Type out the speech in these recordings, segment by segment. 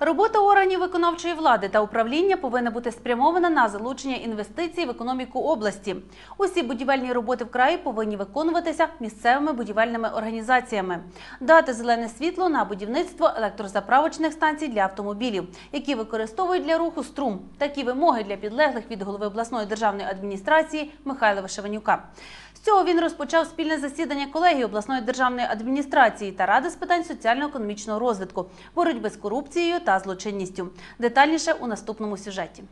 Робота органів виконавчої влади та управління повинна бути спрямована на залучення інвестицій в економіку області. Усі будівельні роботи в краї повинні виконуватися місцевими будівельними організаціями. Дати зелене світло на будівництво електрозаправочних станцій для автомобілів, які використовують для руху струм. Такі вимоги для підлеглих від голови обласної державної адміністрації Михайла Вишеванюка. З цього він розпочав спільне засідання колегії обласної державної адміністрації та ради з питань соціально-економічного розвитку, боротьби з корупцією та злочинністю. Детальніше у наступному сюжеті.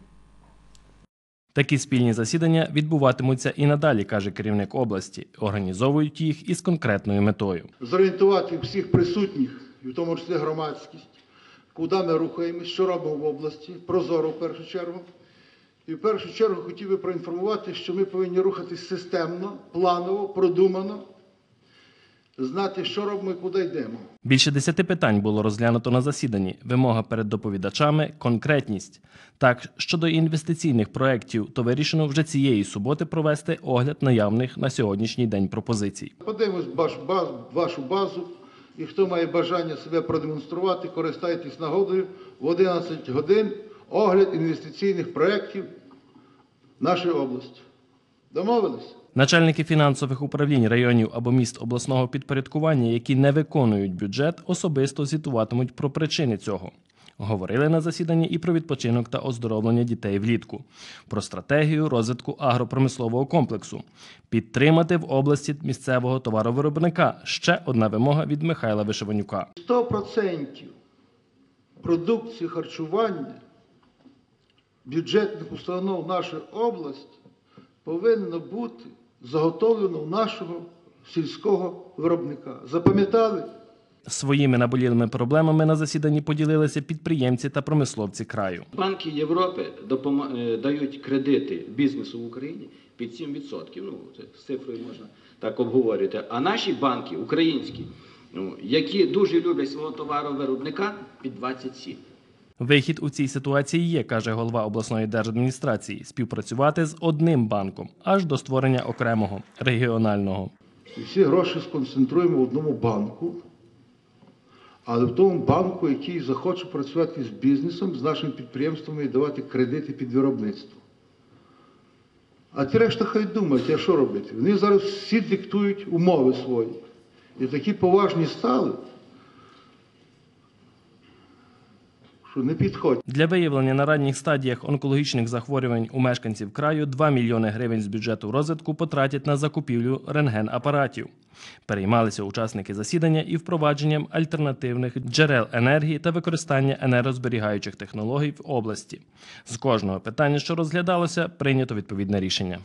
Такі спільні засідання відбуватимуться і надалі, каже керівник області. Організовують їх із конкретною метою. зорієнтувати всіх присутніх, і в тому числі громадськість, куди ми рухаємось, що робимо в області, прозоро в першу чергу. І в першу чергу хотів би проінформувати, що ми повинні рухатись системно, планово, продумано, знати, що робимо і куди йдемо. Більше десяти питань було розглянуто на засіданні. Вимога перед доповідачами конкретність. Так, щодо інвестиційних проєктів, то вирішено вже цієї суботи провести огляд наявних на сьогоднішній день пропозицій. Подивимось ваш вашу базу, і хто має бажання себе продемонструвати, користайтесь нагодою в 11 годин огляд інвестиційних проєктів нашої області. Домовились? Начальники фінансових управлінь районів або міст обласного підпорядкування, які не виконують бюджет, особисто звітуватимуть про причини цього. Говорили на засіданні і про відпочинок та оздоровлення дітей влітку, про стратегію розвитку агропромислового комплексу, підтримати в області місцевого товаровиробника. Ще одна вимога від Михайла Вишиванюка. 100% продукції харчування бюджетних установ нашої області повинно бути заготовлено у нашого сільського виробника. Запам'ятали? Своїми наболілими проблемами на засіданні поділилися підприємці та промисловці краю. Банки Європи е, дають кредити бізнесу в Україні під 7%. Ну, це з цифрою можна так обговорювати. А наші банки, українські, ну, які дуже люблять свого товаровиробника, під 27%. Вихід у цій ситуації є, каже голова обласної держадміністрації, співпрацювати з одним банком аж до створення окремого регіонального. І всі гроші сконцентруємо в одному банку, але в тому банку, який захоче працювати з бізнесом, з нашими підприємствами і давати кредити під виробництво. А ті решта хай думають, а що робити? Вони зараз всі диктують умови свої. І такі поважні стали, що не підходять. Для виявлення на ранніх стадіях онкологічних захворювань у мешканців краю 2 мільйони гривень з бюджету розвитку потратять на закупівлю рентген-апаратів. Переймалися учасники засідання і впровадженням альтернативних джерел енергії та використання енергозберігаючих технологій в області. З кожного питання, що розглядалося, прийнято відповідне рішення.